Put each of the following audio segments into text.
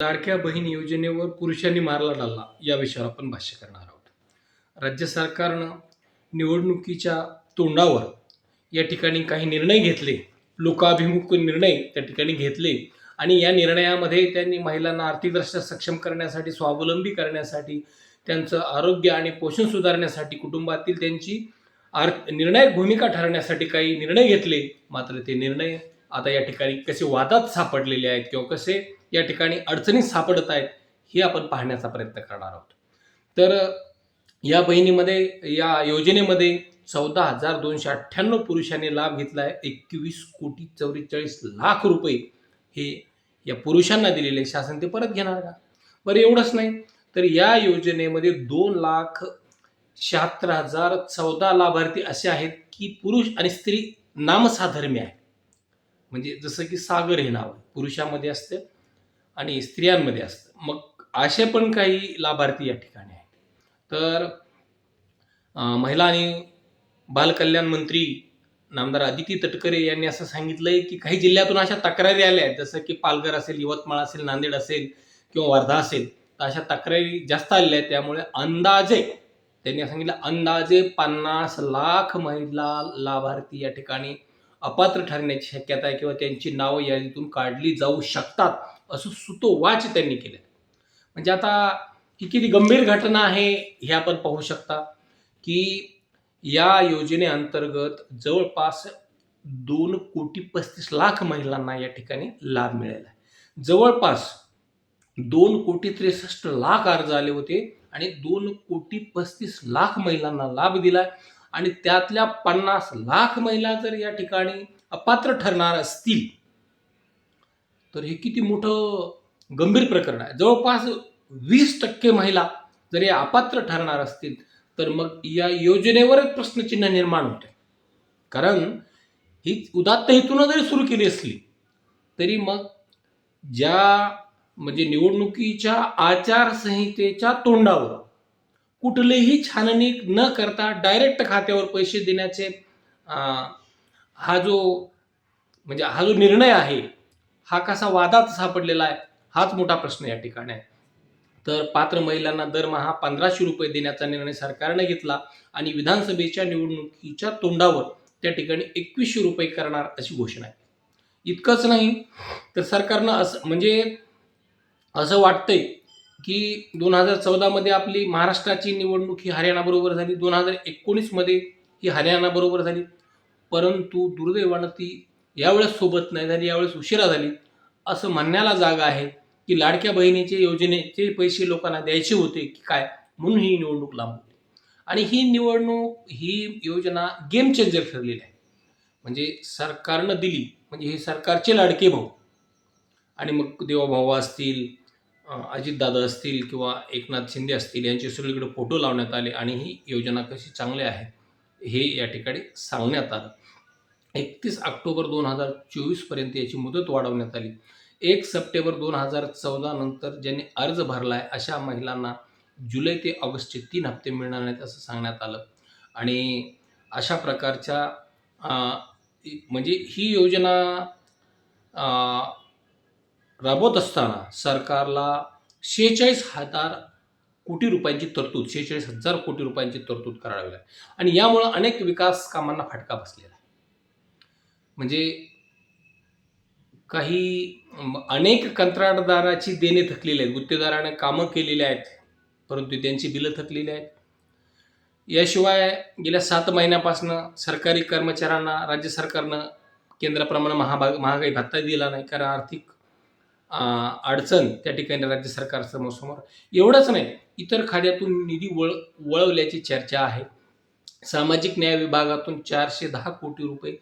लाडक्या बहीण योजनेवर पुरुषांनी मारला डालला या विषयावर आपण भाष्य करणार आहोत. राज्य सरकारनं निवडणुकीच्या तोंडावर या ठिकाणी काही निर्णय घेतले लोकाभिमुख निर्णय त्या ठिकाणी घेतले आणि या निर्णयामध्ये त्यांनी महिलांना आर्थिकदृष्ट्या सक्षम करण्यासाठी स्वावलंबी करण्यासाठी त्यांचं आरोग्य आणि पोषण सुधारण्यासाठी कुटुंबातील त्यांची आर निर्णायक भूमिका ठरवण्यासाठी काही निर्णय घेतले. मात्र ते निर्णय आता या ठिकाणी कसे वादात सापडलेले आहेत किंवा कसे या ठिकाणी अडचणीत सापडत आहेत हे आपण पाहण्याचा प्रयत्न करणार आहोत. तर या बहिणीमध्ये या योजनेमध्ये चौदा हजार दोनशे अठ्ठ्याण्णव पुरुषांनी लाभ घेतला आहे एकवीस कोटी चौवेचाळीस लाख रुपये हे या पुरुषांना दिलेले शासन ते परत घेणार का? बरं एवढंच नाही. तर या योजनेमध्ये दोन लाख शहात्तर हजार चौदा लाभार्थी असे आहेत की पुरुष आणि स्त्री नामसाधर्म्य आहे म्हणजे जसं की सागर हे नाव पुरुषामध्ये असते आणि स्त्रियांमध्ये असतं. मग असे पण काही लाभार्थी या ठिकाणी आहेत. तर महिला आणि बालकल्याण मंत्री नामदार आदिती तटकरे यांनी असं सांगितलं आहे की काही जिल्ह्यातून अशा तक्रारी आल्या आहेत. जसं की पालघर असेल यवतमाळ असेल नांदेड असेल किंवा वर्धा असेल तर अशा तक्रारी जास्त आलेल्या आहेत. त्यामुळे अंदाजे त्यांनी सांगितलं अंदाजे पन्नास लाख महिला लाभार्थी या ठिकाणी अपात्र ठरण्याची शक्यता आहे किंवा त्यांची नावं यादीतून काढली जाऊ शकतात. असं सुतोवाच त्यांनी केलं म्हणजे आता ही किती गंभीर घटना आहे हे आपण पाहू शकता की या योजनेअंतर्गत जवळपास दोन कोटी पस्तीस लाख महिलांना या ठिकाणी लाभ मिळाला आहे. जवळपास दोन कोटी त्रेसष्ट लाख अर्ज आले होते आणि दोन कोटी पस्तीस लाख महिलांना लाभ दिला आणि त्यातल्या पन्नास लाख महिला जर या ठिकाणी अपात्र ठरणार असतील तर हे किती मोठं गंभीर प्रकरण आहे. जवळपास वीस टक्के महिला जर या अपात्र ठरणार असतील तर मग या योजनेवरच प्रश्नचिन्ह निर्माण होते. कारण ही उदात्त हेतून जरी सुरू केली असली तरी मग ज्या म्हणजे निवडणुकीच्या आचारसंहितेच्या तोंडावर कुठलेही छाननी न करता डायरेक्ट खात्यावर पैसे देण्याचे हा जो म्हणजे हा जो निर्णय आहे हा कसा वादात सापडलेला आहे हाच मोठा प्रश्न या ठिकाणी आहे. तर पात्र महिलांना दरमहा पंधराशे रुपये देण्याचा निर्णय सरकारने घेतला आणि विधानसभेच्या निवडणुकीच्या तोंडावर त्या ठिकाणी एकवीसशे रुपये करणार अशी घोषणा आहे. इतकंच नाही तर सरकारनं असं म्हणजे असं वाटतंय की दोन हजार चौदामध्ये आपली महाराष्ट्राची निवडणूक ही हरियाणाबरोबर झाली दोन हजार एकोणीसमध्ये ही हरियाणाबरोबर झाली. परंतु दुर्दैवानं ती यावेळेस सोबत नाही झाली यावेळेस उशिरा झाली असं म्हणण्याला जागा आहे की लाडक्या बहिणीचे योजनेचे पैसे लोकांना द्यायचे होते की काय? म्हणून ही निवडणूक लांबवली आणि ही निवडणूक ही योजना गेम चेंजर ठरलेली आहे. म्हणजे सरकारनं दिली म्हणजे हे सरकारचे लाडके भाऊ. आणि मग देवाभाऊ असतील अजितदादा असतील किंवा एकनाथ शिंदे असतील यांचे सगळीकडे फोटो लावण्यात आले आणि ही योजना कशी चांगली आहे हे या ठिकाणी सांगण्यात आलं. एकतीस ऑक्टोबर दोन हजार चोवीसपर्यंत याची मुदत वाढवण्यात आली. एक सप्टेंबर दोन हजार चौदा नंतर ज्यांनी अर्ज भरला आहे अशा महिलांना जुलै ते ऑगस्टचे तीन हप्ते मिळणार नाहीत असं सांगण्यात आलं. आणि अशा प्रकारच्या म्हणजे ही योजना राबवत असताना सरकारला शेहेचाळीस हजार कोटी रुपयांची तरतूद शेहेचाळीस हजार कोटी रुपयांची तरतूद करावी लागेल. आणि यामुळं अनेक विकास कामांना फटका बसलेला आहे. म्हणजे काही अनेक कंत्राटदाराची देणे थकलेली आहेत. गुत्तेदाराने कामं केलेली आहेत परंतु त्यांची बिलं थकलेली आहेत. याशिवाय गेल्या सात महिन्यापासून सरकारी कर्मचाऱ्यांना राज्य सरकारनं केंद्राप्रमाणे महाभाग महागाई भत्ता दिला नाही कारण आर्थिक अडचण त्या ठिकाणी राज्य सरकार समोर समोर. एवढंच नाही इतर खात्यातून निधी वळ वळवल्याची चर्चा आहे. सामाजिक न्याय विभागातून चारशे दहा कोटी रुपये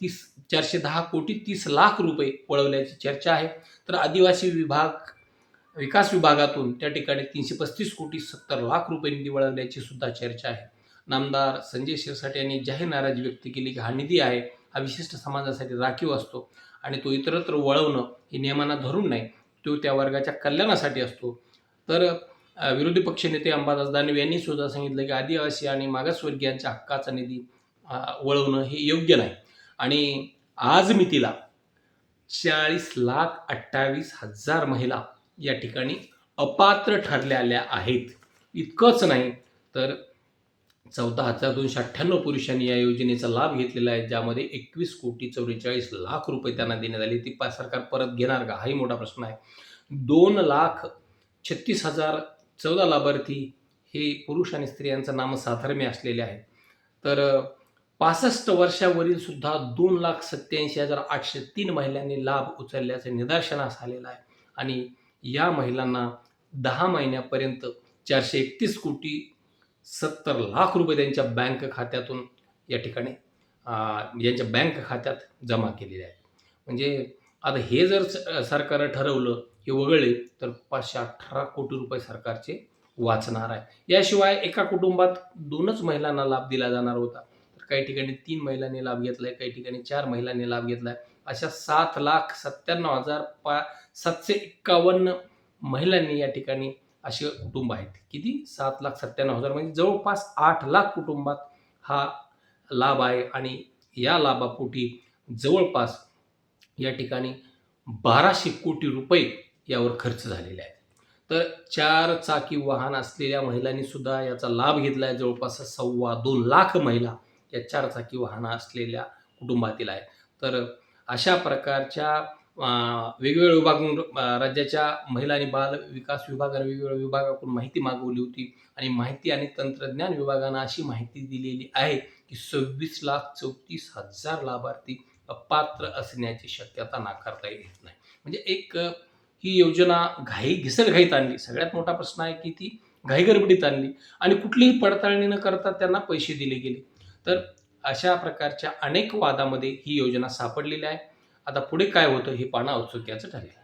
तीस चारशे दहा कोटी तीस लाख रुपये वळवल्याची चर्चा आहे. तर आदिवासी विभाग विकास विभागातून त्या ठिकाणी तीनशे पस्तीस कोटी सत्तर लाख रुपये निधी वळवल्याची सुद्धा चर्चा आहे. नामदार संजय शिरसाट यांनी जाहीर नाराजी व्यक्त केली की हा निधी आहे हा विशिष्ट समाजासाठी राखीव असतो आणि तो इतरत्र वळवणं हे नियमांना धरून नाही तो त्या वर्गाच्या कल्याणासाठी असतो. तर विरोधी पक्षनेते अंबादास दानवे यांनी सुद्धा सांगितलं की आदिवासी आणि मागासवर्गीयांच्या हक्काचा निधी वळवणं हे योग्य नाही. आणि आज मितीला चाळीस लाख अठ्ठावीस हजार महिला या ठिकाणी अपात्र ठरलेल्या आहेत. इतकंच नाही तर चौदा हजार दोनशे अठ्ठ्याण्णव पुरुषांनी या योजनेचा लाभ घेतलेला आहे ज्यामध्ये एकवीस कोटी चौवेचाळीस लाख रुपये त्यांना देण्यात आले. ती सरकार परत घेणार का? हाही मोठा प्रश्न आहे. दोन लाख छत्तीस हजार चौदा लाभार्थी हे पुरुष आणि स्त्रियांचं नामसाधर्म्य असलेले आहे तर पासष्ट वर्षावरील सुद्धा दोन लाख सत्याऐंशी हजार आठशे तीन महिलांनी लाभ उचलल्याचे निदर्शनास आलेलं आहे. आणि या महिलांना दहा महिन्यापर्यंत चारशे एकतीस कोटी सत्तर लाख रुपये त्यांच्या बँक खात्यातून या ठिकाणी यांच्या बँक खात्यात जमा केलेले आहेत. म्हणजे आता हे जर स- सरकारनं ठरवलं हे वगळले तर पाचशे अठरा कोटी रुपये सरकारचे वाचणार आहे. याशिवाय एका कुटुंबात दोनच महिलांना लाभ दिला जाणार होता. काही ठिकाणी तीन महिलांनी लाभ घेतलाय काही ठिकाणी चार महिलांनी लाभ घेतलाय. अशा सात लाख सत्त्याण्णव हजार पा सातशे एक्कावन्न महिलांनी या ठिकाणी असे कुटुंब आहेत. किती? सात लाख सत्त्याण्णव हजार. म्हणजे जवळपास आठ लाख कुटुंबात हा लाभ आहे आणि या लाभापोटी जवळपास या ठिकाणी बाराशे कोटी रुपये यावर खर्च झालेले आहेत. तर चार चाकी वाहन असलेल्या महिलांनी सुद्धा याचा लाभ घेतला आहे जवळपास सव्वा दोन लाख महिला या चारचाकी वाहनं वाहन असलेल्या कुटुंबातील आहे. तर अशा प्रकारच्या वेगवेगळ्या विभागून राज्याच्या महिला आणि बाल विकास विभागाने वेगवेगळ्या विभागाकडून माहिती मागवली होती आणि माहिती आणि तंत्रज्ञान विभागानं अशी माहिती दिलेली आहे की सव्वीस लाख चौतीस हजार लाभार्थी अपात्र असण्याची शक्यता नाकारता येत नाही. म्हणजे एक ही योजना घाई घिसरघाईत आणली. सगळ्यात मोठा प्रश्न आहे की ती घाईगरबडीत आणली आणि कुठलीही पडताळणी न करता त्यांना पैसे दिले गेले. तर अशा प्रकारच्या अनेक वादामध्ये ही योजना सापडलेली आहे. आता पुढे काय होतं हे पाहणं औत्सुक्याचं ठरेल.